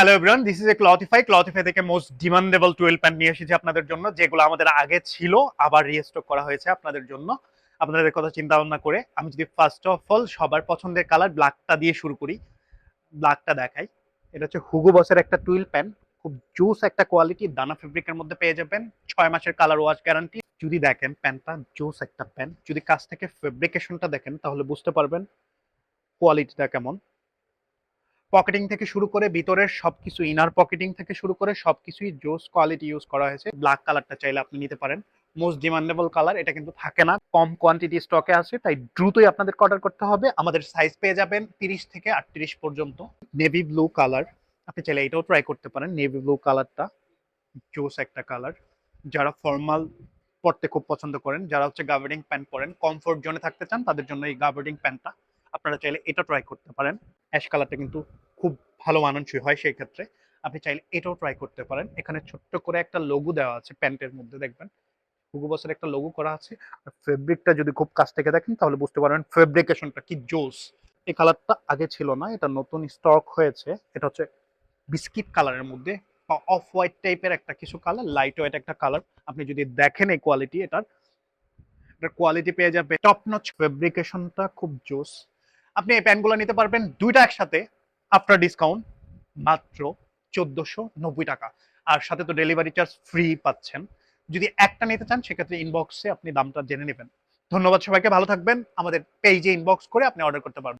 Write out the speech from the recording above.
Hello everyone this is a Clothify Clothify থেকে most demandable twelve pant নিয়ে এসেছি আপনাদের জন্য, যেগুলো আমাদের আগে ছিল, আবার রিস্টক করা হয়েছে আপনাদের জন্য। আপনাদের কথা চিন্তা ভাবনা করে আমি যদি ফার্স্ট অফ অল সবার পছন্দের কালার ব্ল্যাকটা দিয়ে শুরু করি ব্ল্যাকটা দেখাই। এটা হচ্ছে হুগো বসের একটা টুয়েল প্যান্ট খুব জুস একটা কোয়ালিটি দানা ফেব্রিকের মধ্যে পেয়ে যাবেন। ছয় মাসের কালার ওয়াশ গ্যারান্টি যদি দেখেন প্যান্টটা জুস একটা প্যান্ট যদি কাছ থেকে ফেব্রিকেশনটা দেখেন, তাহলে বুঝতে পারবেন কোয়ালিটিটা কেমন। পকেটিং থেকে শুরু করে ভিতরের সবকিছু ইনার পকেটিং থেকে শুরু করে সবকিছুই জোস কোয়ালিটি ইউজ করা হয়েছে। ব্ল্যাক কালারটা চাইলে আপনি নিতে পারেন। মোস্ট ডিমান্ডেবল কালার এটা কিন্তু থাকে না। কম কোয়ান্টিটি স্টকে আছে, তাই দ্রুতই আপনাদের অর্ডার করতে হবে। আমাদের সাইজ পেয়ে যাবেন তিরিশ থেকে আটত্রিশ পর্যন্ত। নেভি ব্লু কালার আপনি চাইলে এটাও ট্রাই করতে পারেন। নেভি ব্লু কালারটা জোস একটা কালার যারা ফর্মাল পরতে খুব পছন্দ করেন, যারা হচ্ছে গাভার্ডিং প্যান্ট পরেন কমফোর্ট জোনে থাকতে চান, তাদের জন্য এই গাভার্ডিং প্যান্টটা আপনারা চাইলে এটা ট্রাই করতে পারেন। অ্যাশ কালারটা কিন্তু খুব ভালো মানানসই হয় সেই ক্ষেত্রে। আপনি চাইলে এটাও ট্রাই করতে পারেন। এখানে ছোট্ট করে একটা লোগো দেওয়া আছে প্যান্টের মধ্যে, দেখবেন। হুগু বসের একটা লোগো করা আছে। আর ফেব্রিকটা যদি খুব কাছ থেকে দেখেন, তাহলে বুঝতে পারবেন ফেব্রিকেশনটা কি জোস। এই কালারটা আগে ছিল না, এটা নতুন স্টক হয়েছে। এটা হচ্ছে বিস্কিট কালারের মধ্যে। অফ হোয়াইট টাইপের একটা কিছু কালার লাইট হোয়াইট একটা কালার আপনি যদি দেখেন এই কোয়ালিটি এটার এটার কোয়ালিটি পেয়ে যাবে টপ নচ ফেব্রিকেশনটা খুব জোস। আপনি এই প্যান্টগুলো নিতে পারবেন দুইটা একসাথে আফটার ডিসকাউন্ট মাত্র চোদ্দশো নব্বই টাকা। আর সাথে তো ডেলিভারি চার্জ ফ্রি পাচ্ছেন। যদি একটা নিতে চান, সেক্ষেত্রে ইনবক্সে আপনি দামটা জেনে নেবেন। ধন্যবাদ সবাইকে, ভালো থাকবেন। আমাদের পেজে ইনবক্স করে আপনি অর্ডার করতে পারবেন।